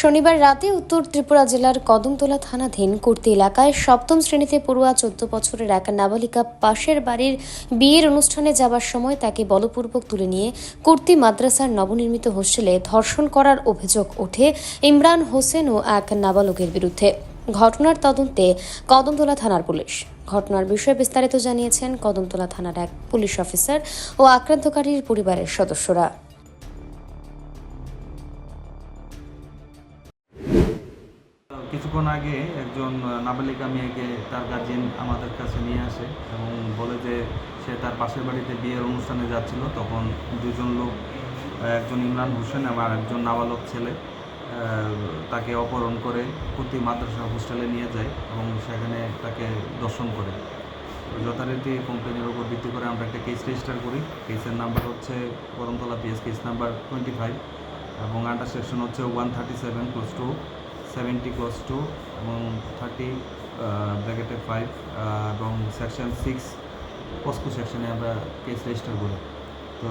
শনিবার রাতে উত্তর ত্রিপুরা জেলার কদমতলা থানাধীন কুর্তি এলাকায় সপ্তম শ্রেণীতে পড়ুয়া চোদ্দ বছরের এক নাবালিকা পাশের বাড়ির বিয়ের অনুষ্ঠানে যাবার সময় তাকে বলপূর্বক তুলে নিয়ে কুর্তি মাদ্রাসার নবনির্মিত হোস্টেলে ধর্ষণ করার অভিযোগ ওঠে ইমরান হোসেন ও এক নাবালকের বিরুদ্ধে। ঘটনার তদন্তে কদমতলা থানার পুলিশ। ঘটনার বিষয়ে বিস্তারিত জানিয়েছেন কদমতলা থানার এক পুলিশ অফিসার ও আক্রান্তকারীর পরিবারের সদস্যরা। কিছুক্ষণ আগে একজন নাবালিকা মেয়েকে তার গার্জেন আমাদের কাছে নিয়ে আসে এবং বলে যে সে তার পাশের বাড়িতে বিয়ের অনুষ্ঠানে যাচ্ছিল। তখন দুজন লোক একজন ইমরান হোসেন এবং একজন নাবালক ছেলে তাকে অপহরণ করে প্রতি মাদ্রাসা হোস্টেলে নিয়ে যায় এবং সেখানে তাকে দর্শন করে। যথারীতি কোম্পানির উপর ভিত্তি করে আমরা একটা কেস রেজিস্টার করি। কেসের নাম্বার হচ্ছে Karamtala PS case number twenty five এবং আন্ডার সেকশন হচ্ছে one thirty seven close two seventy close two এবং থার্টি ব্র্যাকেটে ফাইভ এবং সেকশন সিক্স পস্কো সেকশনে আমরা কেস রেজিস্টার করি। তো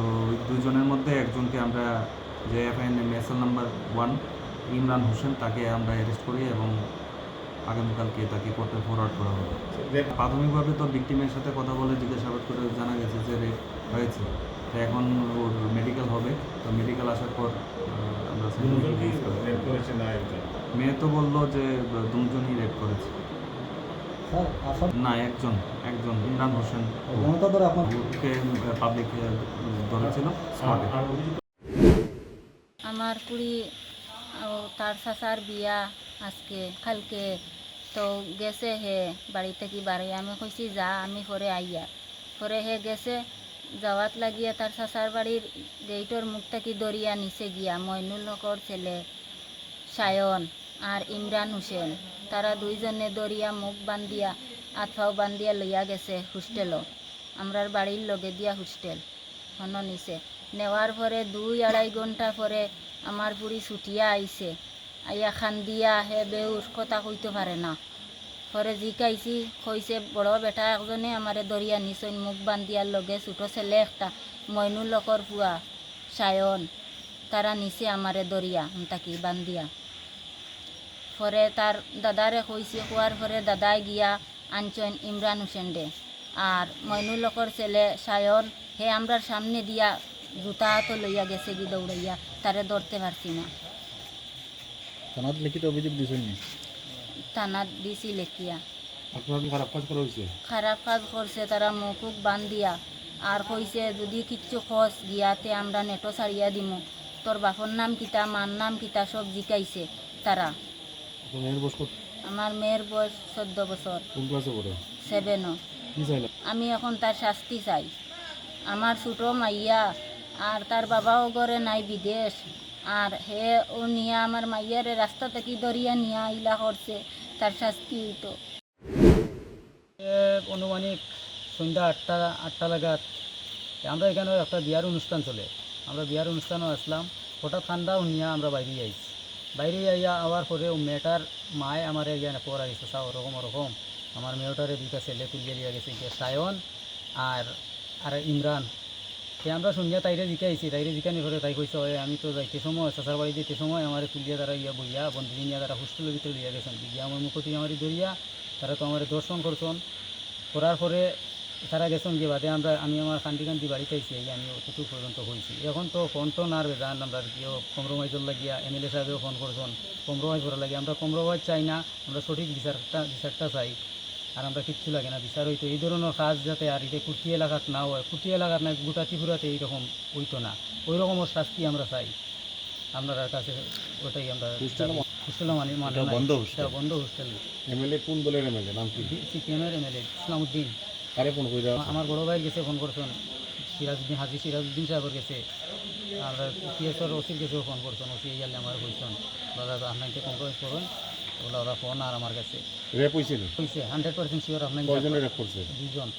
দুজনের মধ্যে একজনকে আমরা যে FIR SL number one Imran Hossain তাকে আমরা অ্যারেস্ট করি এবং আগামীকালকে তাকে কোর্টে ফরওয়ার্ড করা হবে। প্রাথমিকভাবে তো ভিকটিমের সাথে কথা বলে জিজ্ঞাসাবাদ করে জানা গেছে যে রেপ হয়েছে। তো এখন ওর মেডিকেল হবে। তো মেডিকেল আসার পর আহ, আমরা scientific case করব। রেপ করেছে না এটা মেয়ে তো বলল যে দুজনই রেপ করেছে। না একজন একজন ইমরান হোসেন। পাবলিক ধরেছিল আমার কুড়ি ও তার চাচার বিয়া আজকে কালকে। তো গেছে হে বাড়ি থেকে বাড়ি? আমি কইছি যা আমি পরে আইয়া। পরে হে গেছে যাওয়াত লাগিয়া তার চাচার বাড়ির গেইটর মুখ থেকে দরিয়া নিচে গিয়া? মইনুল হকর ছেলে সায়ন। আর ইমরান হোসেন। তারা দুইজনে দরিয়া মুখ বান্ধিয়া আতফাও বান্ধিয়া লইয়া গেছে হোস্টেলও আমরার বাড়ির লগে দিয়া হোস্টেল হন নিছে নেওয়ার পরে দুই আড়াই ঘণ্টা পরে আমার বুড়ি ছুটিয়া আইছে। আইয়া খান দিয়া হে বেউর কথা কইতে পারে না। পরে জিকাইছি, কইছে, বড় বেটা একজনে আমারে দরিয়া নিচইন মুখ বান্ধিয়ার লগে ছোটো ছেলে একটা, মইনুল লকর পুয়া, সায়ন। তারা নিচে আমারে দরিয়া তাকি বান্ধিয়া। পরে তার দাদারে কইছে কোয়ার পরে দাদাই গিয়া আনছেন ইমরান হোসেন দে আর মইনুল লকর ছেলে সায়ন হে আমরার সামনে দিয়া জুতা তো লইয়া গেছে কি দৌড়াইয়া তারে ধরতে পারছি না। থানাত লিখিত অভিযোগ দিয়েছেন নি? থানাত দিছি লেখিয়া খারাপ কাজ করা হয়েছে খারাপ কাজ করছে তারা মুখুক বান্ধিয়া আর কইছে যদি কিচ্ছু খস গিয়াতে আমরা নেটো ছাড়িয়া দিমু। তোর বাপর নাম কিতা মার নাম কিতা সব জিকাইছে তারা মেয়ের বয়স কত? আমার মেয়ের বয়স চোদ্দ বছর। কোন ক্লাসে পড়ে? সেভেনও কি আমি এখন তার শাস্তি চাই। আমার ছোটো মাইয়া আর তার বাবাও ঘরে নাই বিদেশ। আর হে ও নিয়া আমার মাইয়ারে রাস্তা থেকে দরিয়া নিয়া ইলা করছে। তার শাস্তি হইতো অনুমানিক সন্ধ্যা আটটা আটটা লাগাত আমরা এখানে একটা বিয়ার অনুষ্ঠান চলে। আমরা বিয়ার অনুষ্ঠানও আসলাম। হঠাৎ ঠান্ডা নিয়ে আমরা বাইরে আইছি। বাইরে আইয়া আওয়ার পরে ও মেয়েটার মায় আমার এখানে পড়া গেছে সা ওরকম ওরকম। আমার মেয়েটারে দুইটা ছেলে তুলিয়ে লিয়ে গেছে যে সায়ন আর আর ইমরান। সে আমরা শুনিয়া তাইরে জিকাইছি তাইরে জিকানি করে তাই কইছে "ওই আমি তো যাইতে সময়, চাচার বাড়ি যেতে সময় আমার তুলিয়া তারা ইয়া বইয়া, বন্ধু নিয়ে তারা হোস্টেলের ভিতরে লিয়া গেছেন। গিয়া আমার মুখতি আমার দরিয়া তারা তো আমার দর্শন করছেন। করার পরে তারা গেছেন যে বাদে আমরা আমি আমার কান্দি কান্দি বাড়িতে এই আমি অতটুকু পর্যন্ত হয়েছি এখন তো ফোন তো না আর বেজান আমরা কেউ কম্প্রোমাইজর লাগিয়া এম এল এ সাহেবেও ফোন করছেন কম্প্রোমাইজ করা লাগে আমরা কম্প্রোমাইজ চাই না আমরা সঠিক বিচারটা বিচারটা চাই আর আমরা কিচ্ছু লাগে না বিচার হইতো। এই ধরনের কাজ যাতে আর এটা কুর্তি এলাকাত না হয় কুর্তি এলাকার না গোটা ত্রিপুরাতে এইরকম হইতো না। ওই রকমের শাস্তি আমরা চাই। আপনার কাছে ওটাই আমরা হোস্টেল মানে মানে বন্ধ? এটা বন্ধ হোস্টেল। এমএলএ কোন দলের এমএলএ নাম কি? সিপিএমের এমএলএ ইসলামউদ্দিন। কারে ফোন করে আমার বড় ভাইয়ের গেছে ফোন করছেন। সিরাজউদ্দিন হাজি সিরাজউদ্দিন সাহেবের গেছে আর পিএসর ওসির গেছেও ফোন করছেন। ওসি ইয়ালে আমার কইছেন দাদা আপনাকে কম্প্রোমাইজ করুন। ওগুলো ওরা ফোন আর আমার কাছে। রেপ হয়েছিল কইছে হান্ড্রেড পার্সেন্ট শিওর আপনাকে কয়জনে রেপ করছে? দুজন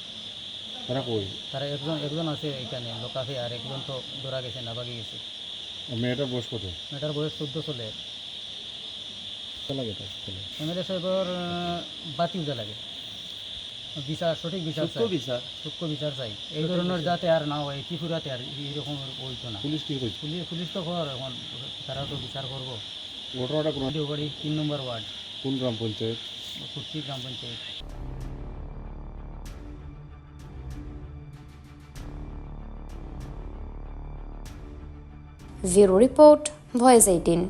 তারা কই? তারা একজন একজন আছে এখানে লোকাফে আর একজন তো ধরা গেছে নাবাগে গেছে। মেয়েটার বয়স কত? মেয়েটার বয়স চোদ্দ চলে। লাগে তার ছেলে এমএলএ সাহেবের বাতি উজা লাগে। বিচার সঠিক বিচার সূক্ষ্ম বিচার। সূক্ষ্ম বিচার চাই। এই ধরনের যাতে আর না হয় ত্রিপুরাতে আর এরকম হইতো না। পুলিশ কি করছে পুলিশ পুলিশ তো কর এখন তারা তো বিচার করব। ঘটনাটা কোন বাড়ি তিন নম্বর ওয়ার্ড। কোন গ্রাম পঞ্চায়েত? কুর্তি গ্রাম panchayat. Bureau report voice eighteen.